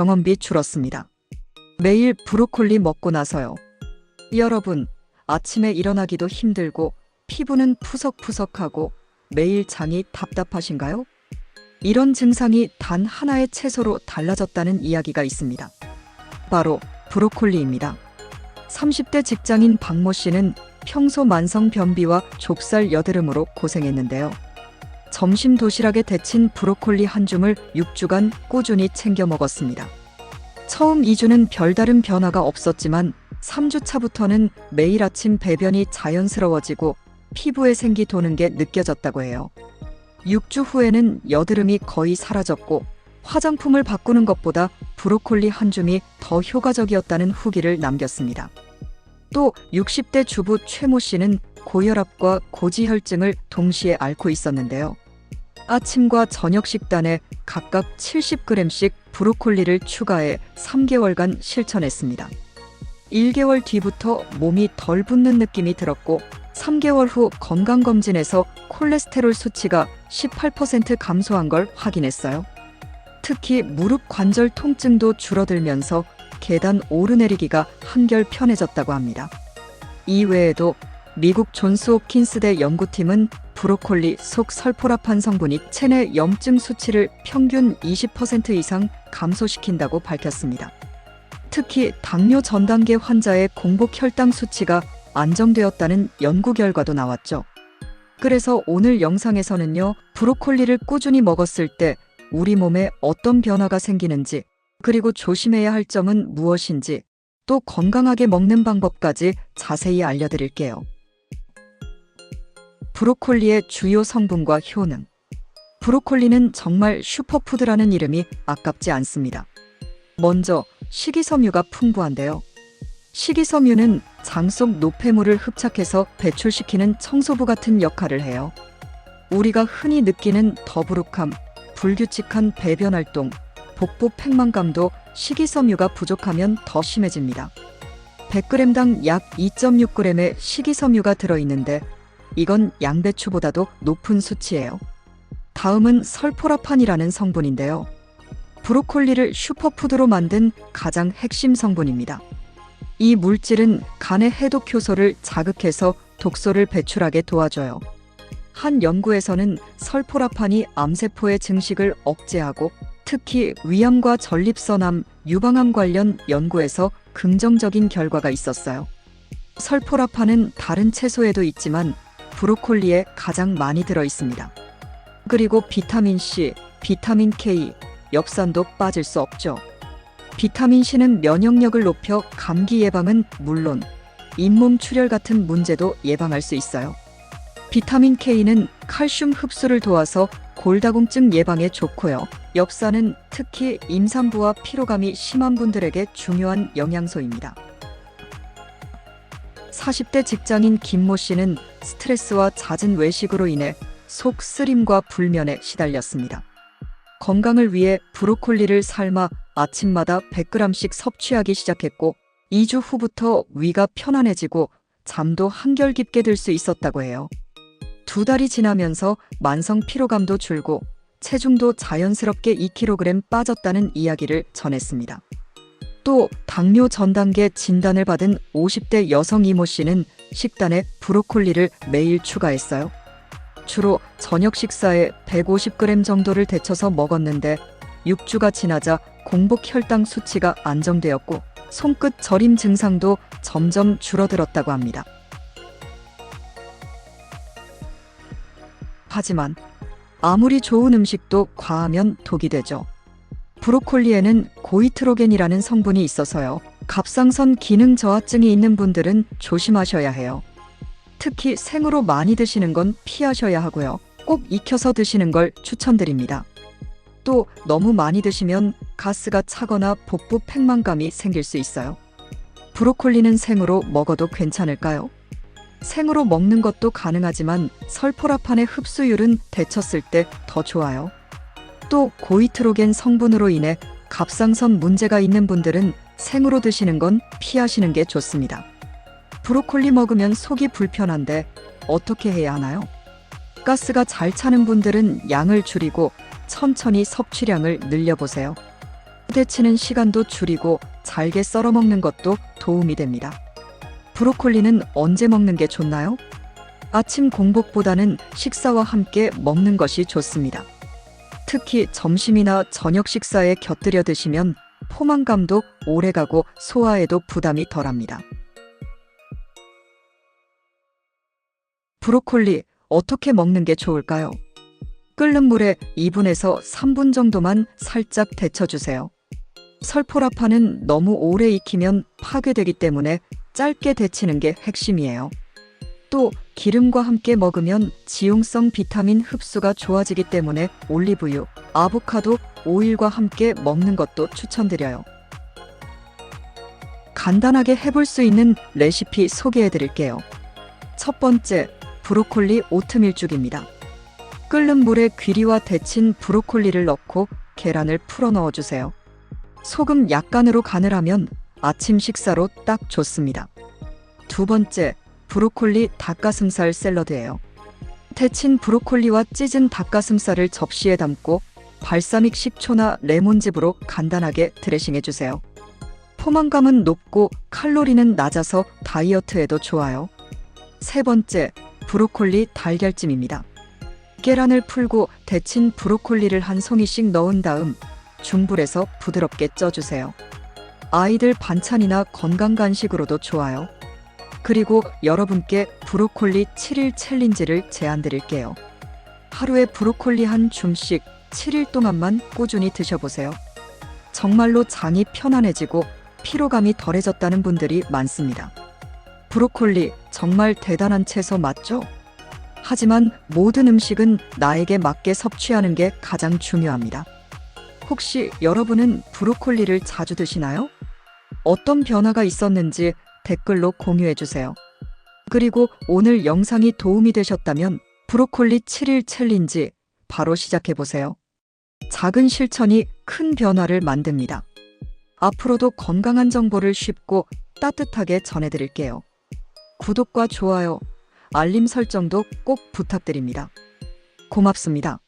병원비 줄었습니다. 매일 브로콜리 먹고 나서요. 여러분, 아침에 일어나기도 힘들고 피부는 푸석푸석하고 매일 장이 답답하신가요? 이런 증상이 단 하나의 채소로 달라졌다는 이야기가 있습니다. 바로 브로콜리입니다. 30대 직장인 박모 씨는 평소 만성 변비와 좁쌀 여드름으로 고생했는데요. 점심 도시락에 데친 브로콜리 한 줌을 6주간 꾸준히 챙겨 먹었습니다. 처음 2주는 별다른 변화가 없었지만 3주 차부터는 매일 아침 배변이 자연스러워지고 피부에 생기 도는 게 느껴졌다고 해요. 6주 후에는 여드름이 거의 사라졌고 화장품을 바꾸는 것보다 브로콜리 한 줌이 더 효과적이었다는 후기를 남겼습니다. 또 60대 주부 최모 씨는 고혈압과 고지혈증을 동시에 앓고 있었는데요. 아침과 저녁 식단에 각각 70g씩 브로콜리를 추가해 3개월간 실천했습니다. 1개월 뒤부터 몸이 덜 붓는 느낌이 들었고 3개월 후 건강검진에서 콜레스테롤 수치가 18% 감소한 걸 확인했어요. 특히 무릎 관절 통증도 줄어들면서 계단 오르내리기가 한결 편해졌다고 합니다. 이외에도 미국 존스 홉킨스대 연구팀은 브로콜리 속 설포라판 성분이 체내 염증 수치를 평균 20% 이상 감소시킨다고 밝혔습니다. 특히 당뇨 전 단계 환자의 공복 혈당 수치가 안정되었다는 연구 결과도 나왔죠. 그래서 오늘 영상에서는요, 브로콜리를 꾸준히 먹었을 때 우리 몸에 어떤 변화가 생기는지, 그리고 조심해야 할 점은 무엇인지, 또 건강하게 먹는 방법까지 자세히 알려드릴게요. 브로콜리의 주요 성분과 효능. 브로콜리는 정말 슈퍼푸드라는 이름이 아깝지 않습니다. 먼저 식이섬유가 풍부한데요. 식이섬유는 장 속 노폐물을 흡착해서 배출시키는 청소부 같은 역할을 해요. 우리가 흔히 느끼는 더부룩함, 불규칙한 배변 활동, 복부 팽만감도 식이섬유가 부족하면 더 심해집니다. 100g당 약 2.6g의 식이섬유가 들어있는데 이건 양배추보다도 높은 수치예요. 다음은 설포라판이라는 성분인데요. 브로콜리를 슈퍼푸드로 만든 가장 핵심 성분입니다. 이 물질은 간의 해독 효소를 자극해서 독소를 배출하게 도와줘요. 한 연구에서는 설포라판이 암세포의 증식을 억제하고 특히 위암과 전립선암, 유방암 관련 연구에서 긍정적인 결과가 있었어요. 설포라판은 다른 채소에도 있지만 브로콜리에 가장 많이 들어 있습니다. 그리고 비타민 C, 비타민 K, 엽산도 빠질 수 없죠. 비타민 C는 면역력을 높여 감기 예방은 물론 잇몸 출혈 같은 문제도 예방할 수 있어요. 비타민 K는 칼슘 흡수를 도와서 골다공증 예방에 좋고요. 엽산은 특히 임산부와 피로감이 심한 분들에게 중요한 영양소입니다. 40대 직장인 김모 씨는 스트레스와 잦은 외식으로 인해 속 쓰림과 불면에 시달렸습니다. 건강을 위해 브로콜리를 삶아 아침마다 100g씩 섭취하기 시작했고 2주 후부터 위가 편안해지고 잠도 한결 깊게 들 수 있었다고 해요. 두 달이 지나면서 만성 피로감도 줄고 체중도 자연스럽게 2kg 빠졌다는 이야기를 전했습니다. 또 당뇨 전 단계 진단을 받은 50대 여성 이모 씨는 식단에 브로콜리를 매일 추가했어요. 주로 저녁 식사에 150g 정도를 데쳐서 먹었는데 6주가 지나자 공복 혈당 수치가 안정되었고 손끝 저림 증상도 점점 줄어들었다고 합니다. 하지만 아무리 좋은 음식도 과하면 독이 되죠. 브로콜리에는 고이트로겐이라는 성분이 있어서요. 갑상선 기능 저하증이 있는 분들은 조심하셔야 해요. 특히 생으로 많이 드시는 건 피하셔야 하고요. 꼭 익혀서 드시는 걸 추천드립니다. 또 너무 많이 드시면 가스가 차거나 복부 팽만감이 생길 수 있어요. 브로콜리는 생으로 먹어도 괜찮을까요? 생으로 먹는 것도 가능하지만 설포라판의 흡수율은 데쳤을 때 더 좋아요. 또 고이트로겐 성분으로 인해 갑상선 문제가 있는 분들은 생으로 드시는 건 피하시는 게 좋습니다. 브로콜리 먹으면 속이 불편한데 어떻게 해야 하나요? 가스가 잘 차는 분들은 양을 줄이고 천천히 섭취량을 늘려보세요. 데치는 시간도 줄이고 잘게 썰어 먹는 것도 도움이 됩니다. 브로콜리는 언제 먹는 게 좋나요? 아침 공복보다는 식사와 함께 먹는 것이 좋습니다. 특히 점심이나 저녁 식사에 곁들여 드시면 포만감도 오래가고 소화에도 부담이 덜합니다. 브로콜리 어떻게 먹는 게 좋을까요? 끓는 물에 2분에서 3분 정도만 살짝 데쳐주세요. 설포라파는 너무 오래 익히면 파괴되기 때문에 짧게 데치는 게 핵심이에요. 또 기름과 함께 먹으면 지용성 비타민 흡수가 좋아지기 때문에 올리브유, 아보카도, 오일과 함께 먹는 것도 추천드려요. 간단하게 해볼 수 있는 레시피 소개해 드릴게요. 첫 번째, 브로콜리 오트밀죽입니다. 끓는 물에 귀리와 데친 브로콜리를 넣고 계란을 풀어 넣어 주세요. 소금 약간으로 간을 하면 아침 식사로 딱 좋습니다. 두 번째, 브로콜리 닭가슴살 샐러드예요. 데친 브로콜리와 찢은 닭가슴살을 접시에 담고 발사믹 식초나 레몬즙으로 간단하게 드레싱해 주세요. 포만감은 높고 칼로리는 낮아서 다이어트에도 좋아요. 세 번째, 브로콜리 달걀찜입니다. 계란을 풀고 데친 브로콜리를 한 송이씩 넣은 다음 중불에서 부드럽게 쪄주세요. 아이들 반찬이나 건강 간식으로도 좋아요. 그리고 여러분께 브로콜리 7일 챌린지를 제안 드릴게요. 하루에 브로콜리 한 줌씩 7일 동안만 꾸준히 드셔보세요. 정말로 장이 편안해지고 피로감이 덜해졌다는 분들이 많습니다. 브로콜리 정말 대단한 채소 맞죠? 하지만 모든 음식은 나에게 맞게 섭취하는 게 가장 중요합니다. 혹시 여러분은 브로콜리를 자주 드시나요? 어떤 변화가 있었는지 댓글로 공유해 주세요. 그리고 오늘 영상이 도움이 되셨다면 브로콜리 7일 챌린지 바로 시작해 보세요. 작은 실천이 큰 변화를 만듭니다. 앞으로도 건강한 정보를 쉽고 따뜻하게 전해드릴게요. 구독과 좋아요, 알림 설정도 꼭 부탁드립니다. 고맙습니다.